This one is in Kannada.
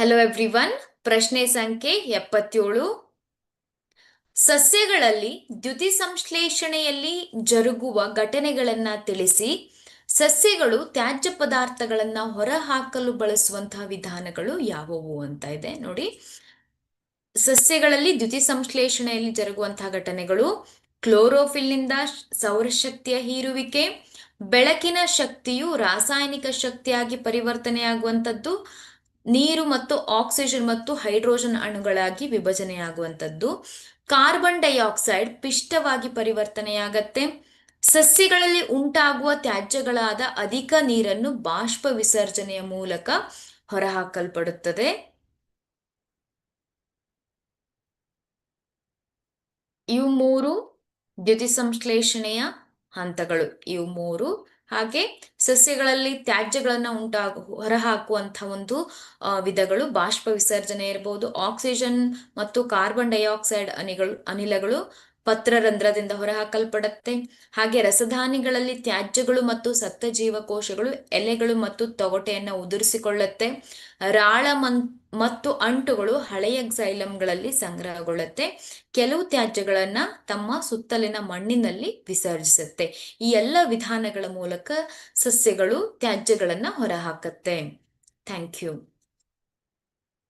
ಹಲೋ ಎವ್ರಿವನ್ ಪ್ರಶ್ನೆ ಸಂಖ್ಯೆ ಎಪ್ಪತ್ತೇಳು. ಸಸ್ಯಗಳಲ್ಲಿ ದ್ಯುತಿ ಸಂಶ್ಲೇಷಣೆಯಲ್ಲಿ ಜರುಗುವ ಘಟನೆಗಳನ್ನ ತಿಳಿಸಿ. ಸಸ್ಯಗಳು ತ್ಯಾಜ್ಯ ಪದಾರ್ಥಗಳನ್ನ ಹೊರಹಾಕಲು ಬಳಸುವಂತಹ ವಿಧಾನಗಳು ಯಾವುವು ಅಂತ ಇದೆ. ನೋಡಿ. ಸಸ್ಯಗಳಲ್ಲಿ ದ್ಯುತಿ ಸಂಶ್ಲೇಷಣೆಯಲ್ಲಿ ಜರುಗುವಂತಹ ಘಟನೆಗಳು. ಕ್ಲೋರೋಫಿಲ್ನಿಂದ ಸೌರಶಕ್ತಿಯ ಹೀರುವಿಕೆ. ಬೆಳಕಿನ ಶಕ್ತಿಯು ರಾಸಾಯನಿಕ ಶಕ್ತಿಯಾಗಿ ಪರಿವರ್ತನೆಯಾಗುವಂಥದ್ದು. ನೀರು ಮತ್ತು ಆಕ್ಸಿಜನ್ ಮತ್ತು ಹೈಡ್ರೋಜನ್ ಅಣುಗಳಾಗಿ ವಿಭಜನೆಯಾಗುವಂಥದ್ದು. ಕಾರ್ಬನ್ ಡೈಆಕ್ಸೈಡ್ ಪಿಷ್ಟವಾಗಿ ಪರಿವರ್ತನೆಯಾಗತ್ತೆ. ಸಸ್ಯಗಳಲ್ಲಿ ಉಂಟಾಗುವ ತ್ಯಾಜ್ಯಗಳಾದ ಅಧಿಕ ನೀರನ್ನು ಬಾಷ್ಪ ವಿಸರ್ಜನೆಯ ಮೂಲಕ ಹೊರಹಾಕಲ್ಪಡುತ್ತದೆ. ಇವು ಮೂರು ದ್ಯುತಿ ಸಂಶ್ಲೇಷಣೆಯ ಹಂತಗಳು. ಇವು ಮೂರು ಹಾಗೆ ಸಸ್ಯಗಳಲ್ಲಿ ತ್ಯಾಜ್ಯಗಳನ್ನ ಉಂಟಾಗ ಹೊರಹಾಕುವಂತಹ ಒಂದು ವಿಧಗಳು ಬಾಷ್ಪ ವಿಸರ್ಜನೆ ಇರಬಹುದು ಆಕ್ಸಿಜನ್ ಮತ್ತು ಕಾರ್ಬನ್ ಡೈಆಕ್ಸೈಡ್ ಅನಿಗಳು, ಅನಿಲಗಳು ಪತ್ರರಂಧ್ರದಿಂದ ಹೊರಹಾಕಲ್ಪಡುತ್ತೆ. ಹಾಗೆ ರಸಧಾನಿಗಳಲ್ಲಿ ತ್ಯಾಜ್ಯಗಳು ಮತ್ತು ಸತ್ತ ಜೀವಕೋಶಗಳು ಎಲೆಗಳು ಮತ್ತು ತೊಗಟೆಯನ್ನು ಉದುರಿಸಿಕೊಳ್ಳುತ್ತೆ. ರಾಳ ಮತ್ತು ಅಂಟುಗಳು ಹಳೆಯ ಎಕ್ಸೈಲಮ್ಗಳಲ್ಲಿ ಸಂಗ್ರಹಗೊಳ್ಳುತ್ತೆ. ಕೆಲವು ತ್ಯಾಜ್ಯಗಳನ್ನ ತಮ್ಮ ಸುತ್ತಲಿನ ಮಣ್ಣಿನಲ್ಲಿ ವಿಸರ್ಜಿಸುತ್ತೆ. ಈ ಎಲ್ಲ ವಿಧಾನಗಳ ಮೂಲಕ ಸಸ್ಯಗಳು ತ್ಯಾಜ್ಯಗಳನ್ನ ಹೊರಹಾಕತ್ತೆ. Thank you.